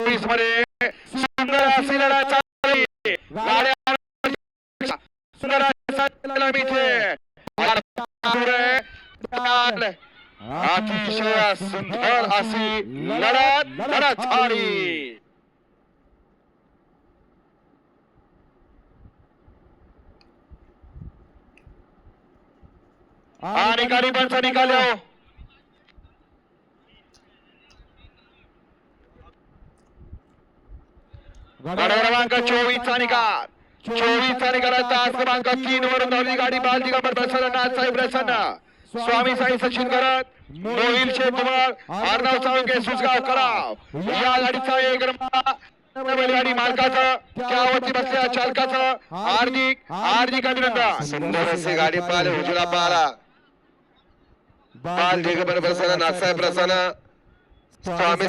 चोवीस मध्ये सुंदर अशी लढत चालली सुंदर अतिशय सुंदर अशी लढत लढत झाली आणि पण निकालो। गाडी क्रमांक प्रसन्न स्वामी साई सचिन करत मोहिल शेख अर्णव साळुंके सुसगाव कराव एक बैलगाडी मालकाचं त्यावरती चालकाचं हार्दिक हार्दिक अभिनंदन। गाडी पाहिली उजळा पाहिला बाल दिगंबर प्रसन्न नाथसाहेब प्रसन्न स्वामी